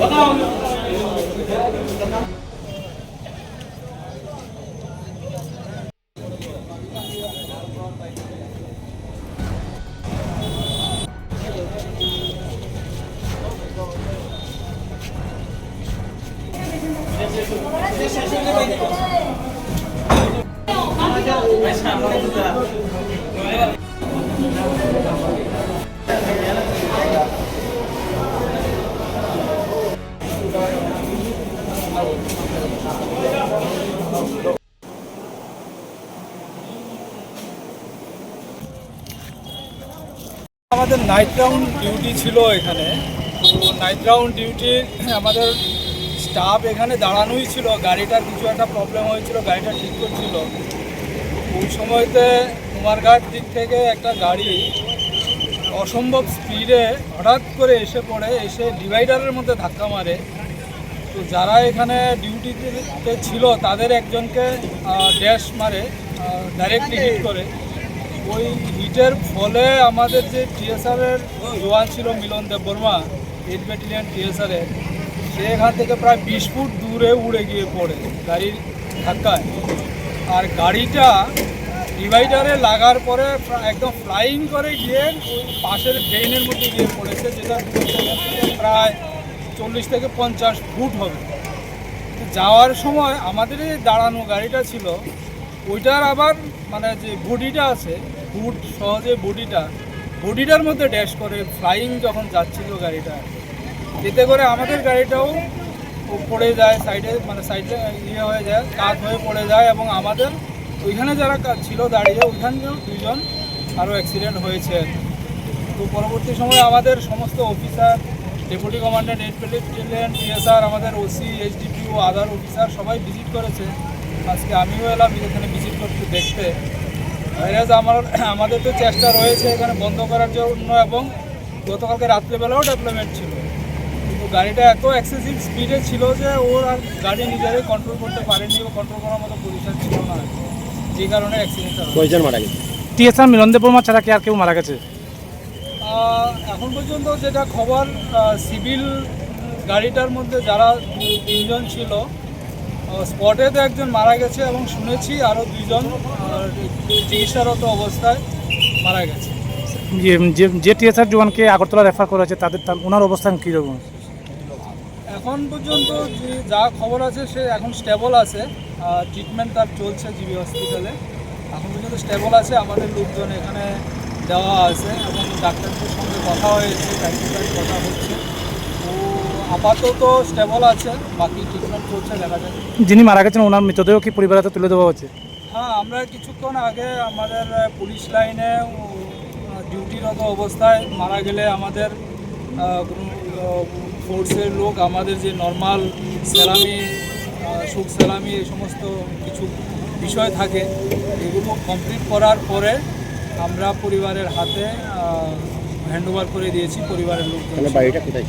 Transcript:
Vamos! আমাদের night round duty ছিল এখানে। তো নাইট রাউন্ড ডিউটি আমাদের স্টাফ এখানে দাঁড়ানোই ছিল, গাড়িটার কিছু একটা প্রবলেম হয়েছিল, গাড়িটা ঠিক করছিল। ওই সময়তে কুমারঘাট দিক থেকে একটা গাড়ি অসম্ভব স্পিডে হঠাৎ করে এসে পড়ে, এসে ডিভাইডারের মধ্যে ধাক্কা মারে। তো যারা এখানে ডিউটিতে ছিল, তাদের একজনকে ড্যাশ মারে ডাইরেক্টলি হিট করে। ওই হিটের ফলে আমাদের যে টিএসআরের জওয়ান ছিল মিলন দেববর্মা এইট ব্যাটালিয়ান টিএসআরের সে এখান থেকে প্রায় বিশ ফুট দূরে উড়ে গিয়ে পড়ে গাড়ির ধাক্কায়। আর গাড়িটা ডিভাইডারে লাগার পরে একদম ফ্লাইং করে গিয়ে পাশের ড্রেনের মধ্যে গিয়ে পড়েছে, যেটা প্রায় চল্লিশ থেকে পঞ্চাশ ফুট হবে। যাওয়ার সময় আমাদের এই দাঁড়ানো গাড়িটা ছিল, ওইটার আবার মানে যে বডিটা আছে ফুট সহজে বডিটা, বডিটার মধ্যে ড্যাশ করে ফ্লাইং যখন যাচ্ছিল গাড়িটা এতে করে আমাদের গাড়িটাও পড়ে যায় সাইডে মানে সাইডে ইয়ে হয়ে যায়, কাত হয়ে পড়ে যায় এবং আমাদের ওইখানে যারা ছিল দাঁড়িয়ে, ওইখানেও দুইজন আরও অ্যাক্সিডেন্ট হয়েছে। তো পরবর্তী সময়ে আমাদের সমস্ত officer deputy commandant eight battalion TSR আমাদের ওসি এইচডিপিও আদার অফিসার সবাই ভিজিট করেছে। আজকে আমিও এলাম, এখানে ভিজিট করতে দেখতে। ভাইরাস আমার, আমাদের তো চেষ্টা রয়েছে এখানে বন্ধ করার জন্য এবং গতকালকে রাত্রেবেলাও ডেভেলপমেন্ট ছিল। গাড়িটা এত এক্সেসিভ স্পিডে ছিল যে ওর আর গাড়ি নিজেরাই কন্ট্রোল করতে পারেনি বা কন্ট্রোল করার মতো পজিশন ছিল না। যে কারণে অ্যাক্সিডেন্টটা কয়জন মারা গেছে? টিএসআর মিলন দেববর্মা ছাড়া কি আর কেউ মারা গেছে? এখন পর্যন্ত যেটা খবর সিভিল গাড়িটার মধ্যে যারা তিনজন ছিল স্পটে তো একজন মারা গেছে এবং শুনেছি আরও দুইজন চিকিৎসারত অবস্থায় মারা গেছে। যে- যে টিএসআর জওয়ানকে আগরতলা রেফার করা হয়েছে তাদের তার- ওনার অবস্থান কীরকম? এখন পর্যন্ত যে যা খবর আছে সে এখন স্টেবল আছে। ট্রিটমেন্ট তার চলছে জিবি হসপিটালে এখন পর্যন্ত স্টেবল আছে আমাদের লোকজন এখানে দেওয়া আছে এবং ডাক্তারদের সঙ্গে কথা হয়েছে প্র্যাকটিক্যাল কথা হচ্ছে। ও আপাতত স্টেবল আছে বাকি ট্রিটমেন্ট চলছে দেখা যাবে যিনি মারা গেছেন ওনার মৃতদেহ কি পরিবারে তুলে দেওয়া হচ্ছে হ্যাঁ আমরা কিছুক্ষণ আগে আমাদের পুলিশ লাইনে ডিউটিরত অবস্থায় মারা গেলে আমাদের ফোর্সের লোক আমাদের যে নর্মাল স্যালামি সুখ স্যালামি এই সমস্ত কিছু বিষয় থাকে এগুলো কমপ্লিট করার পরে আমরা পরিবারের হাতে হ্যান্ড ওভার করে দিয়েছি পরিবারের লোক বাড়িটা কোথায়